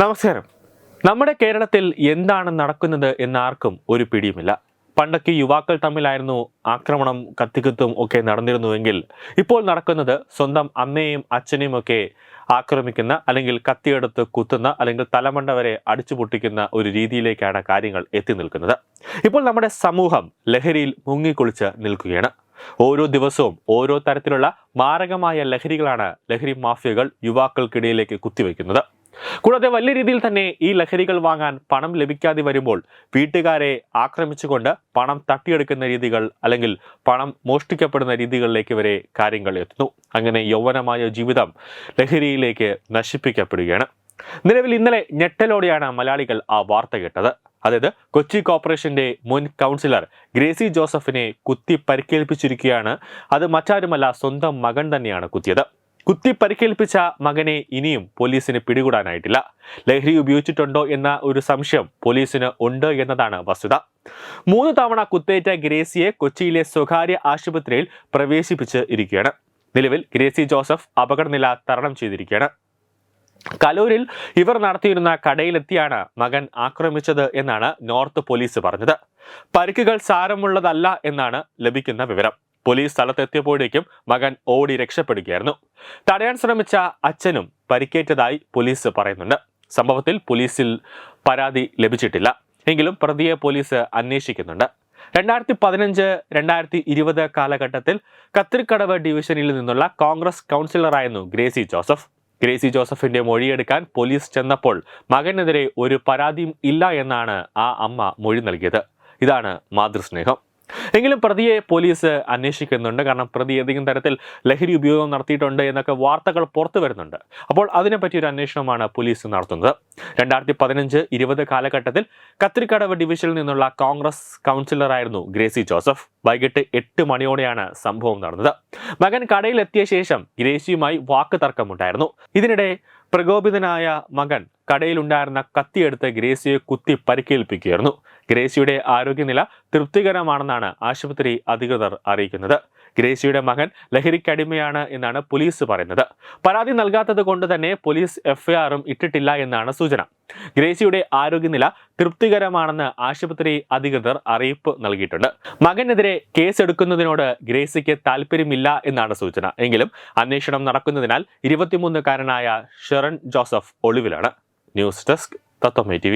നമസ്കാരം. നമ്മുടെ കേരളത്തിൽ എന്താണ് നടക്കുന്നത് എന്നാർക്കും ഒരു പിടിയുമില്ല. പണ്ടൊക്കെ യുവാക്കൾ തമ്മിലായിരുന്നു ആക്രമണം കത്തിക്കുത്തും ഒക്കെ നടന്നിരുന്നുവെങ്കിൽ ഇപ്പോൾ നടക്കുന്നത് സ്വന്തം അമ്മയെയും അച്ഛനെയും ഒക്കെ ആക്രമിക്കുന്ന അല്ലെങ്കിൽ കത്തിയെടുത്ത് കുത്തുന്ന അല്ലെങ്കിൽ തലമണ്ട വരെ അടിച്ചു പൊട്ടിക്കുന്ന ഒരു രീതിയിലേക്കാണ് കാര്യങ്ങൾ എത്തി നിൽക്കുന്നത്. ഇപ്പോൾ നമ്മുടെ സമൂഹം ലഹരിയിൽ മുങ്ങിക്കുളിച്ച് നിൽക്കുകയാണ്. ഓരോ ദിവസവും ഓരോ തരത്തിലുള്ള മാരകമായ ലഹരികളാണ് ലഹരി മാഫിയകൾ യുവാക്കൾക്കിടയിലേക്ക് കുത്തിവെക്കുന്നത്. കൂടാതെ വലിയ രീതിയിൽ തന്നെ ഈ ലഹരികൾ വാങ്ങാൻ പണം ലഭിക്കാതെ വരുമ്പോൾ വീട്ടുകാരെ ആക്രമിച്ചുകൊണ്ട് പണം തട്ടിയെടുക്കുന്ന രീതികൾ അല്ലെങ്കിൽ പണം മോഷ്ടിക്കപ്പെടുന്ന രീതികളിലേക്ക് വരെ കാര്യങ്ങൾ എത്തുന്നു. അങ്ങനെ യൗവനമായ ജീവിതം ലഹരിയിലേക്ക് നശിപ്പിക്കപ്പെടുകയാണ്. നിലവിൽ ഇന്നലെ ഞെട്ടലോടെയാണ് മലയാളികൾ ആ വാർത്ത കേട്ടത്. അതായത് കൊച്ചി കോർപ്പറേഷന്റെ മുൻ കൗൺസിലർ ഗ്രേസി ജോസഫിനെ കുത്തി പരിക്കേൽപ്പിച്ചിരിക്കുകയാണ്. അത് മറ്റാരുമല്ല സ്വന്തം മകൻ തന്നെയാണ് കുത്തിയത്. കുത്തി പരിക്കേൽപ്പിച്ച മകനെ ഇനിയും പോലീസിന് പിടികൂടാനായിട്ടില്ല. ലഹരി ഉപയോഗിച്ചിട്ടുണ്ടോ എന്ന ഒരു സംശയം പോലീസിന് ഉണ്ട് എന്നതാണ് വസ്തുത. മൂന്ന് തവണ കുത്തേറ്റ ഗ്രേസിയെ കൊച്ചിയിലെ സ്വകാര്യ ആശുപത്രിയിൽ പ്രവേശിപ്പിച്ച് ഇരിക്കുകയാണ്. നിലവിൽ ഗ്രേസി ജോസഫ് അപകടനില തരണം ചെയ്തിരിക്കുകയാണ്. കലൂരിൽ ഇവർ നടത്തിയിരുന്ന കടയിലെത്തിയാണ് മകൻ ആക്രമിച്ചത് എന്നാണ് നോർത്ത് പോലീസ് പറഞ്ഞത്. പരിക്കുകൾ സാരമുള്ളതല്ല എന്നാണ് ലഭിക്കുന്ന വിവരം. പോലീസ് സ്ഥലത്തെത്തിയപ്പോഴേക്കും മകൻ ഓടി രക്ഷപ്പെടുകയായിരുന്നു. തടയാൻ ശ്രമിച്ച അച്ഛനും പരിക്കേറ്റതായി പോലീസ് പറയുന്നുണ്ട്. സംഭവത്തിൽ പോലീസിൽ പരാതി ലഭിച്ചിട്ടില്ല. എങ്കിലും പ്രതിയെ പോലീസ് അന്വേഷിക്കുന്നുണ്ട്. രണ്ടായിരത്തി പതിനഞ്ച് രണ്ടായിരത്തി ഇരുപത് കാലഘട്ടത്തിൽ കത്തിരിക്കടവ് ഡിവിഷനിൽ നിന്നുള്ള കോൺഗ്രസ് കൗൺസിലറായിരുന്നു ഗ്രേസി ജോസഫ്. ഗ്രേസി ജോസഫിന്റെ മൊഴിയെടുക്കാൻ പോലീസ് ചെന്നപ്പോൾ മകനെതിരെ ഒരു പരാതിയും ഇല്ല എന്നാണ് ആ അമ്മ മൊഴി നൽകിയത്. ഇതാണ് മാതൃസ്നേഹം. എങ്കിലും പ്രതിയെ പോലീസ് അന്വേഷിക്കുന്നുണ്ട്. കാരണം പ്രതി ഏതെങ്കിലും തരത്തിൽ ലഹരി ഉപയോഗം നടത്തിയിട്ടുണ്ട് എന്നൊക്കെ വാർത്തകൾ പുറത്തു വരുന്നുണ്ട്. അപ്പോൾ അതിനെപ്പറ്റി ഒരു അന്വേഷണമാണ് പോലീസ് നടത്തുന്നത്. രണ്ടായിരത്തി പതിനഞ്ച് ഇരുപത് കാലഘട്ടത്തിൽ കത്തിരിക്കടവ് ഡിവിഷനിൽ നിന്നുള്ള കോൺഗ്രസ് കൗൺസിലറായിരുന്നു ഗ്രേസി ജോസഫ്. വൈകിട്ട് എട്ട് മണിയോടെയാണ് സംഭവം നടന്നത്. മകൻ കടയിൽ എത്തിയ ശേഷം ഗ്രേസിയുമായി വാക്ക് തർക്കമുണ്ടായിരുന്നു ഇതിനിടെ പ്രകോപിതനായ മകൻ കടയിൽ കടയിലുണ്ടായിരുന്ന കത്തിയെടുത്ത് ഗ്രേസിയെ കുത്തി പരിക്കേൽപ്പിക്കുകയായിരുന്നു. ഗ്രേസിയുടെ ആരോഗ്യനില തൃപ്തികരമാണെന്നാണ് ആശുപത്രി അധികൃതർ അറിയിക്കുന്നത്. ഗ്രേസിയുടെ മകൻ ലഹരിക്കടിമയാണ് എന്നാണ് പോലീസ് പറയുന്നത്. പരാതി നൽകാത്തത് കൊണ്ട് തന്നെ പോലീസ് എഫ്ഐആറും ഇട്ടിട്ടില്ല എന്നാണ് സൂചന. ഗ്രേസിയുടെ ആരോഗ്യനില തൃപ്തികരമാണെന്ന് ആശുപത്രി അധികൃതർ അറിയിപ്പ് നൽകിയിട്ടുണ്ട്. മകനെതിരെ കേസെടുക്കുന്നതിനോട് ഗ്രേസിക്ക് താല്പര്യമില്ല എന്നാണ് സൂചന. എങ്കിലും അന്വേഷണം നടക്കുന്നതിനാൽ ഇരുപത്തിമൂന്നുകാരനായ ഷെറൺ ജോസഫ് ഒളിവിലാണ്. ന്യൂസ് ഡെസ്ക് തത്വമേ ടി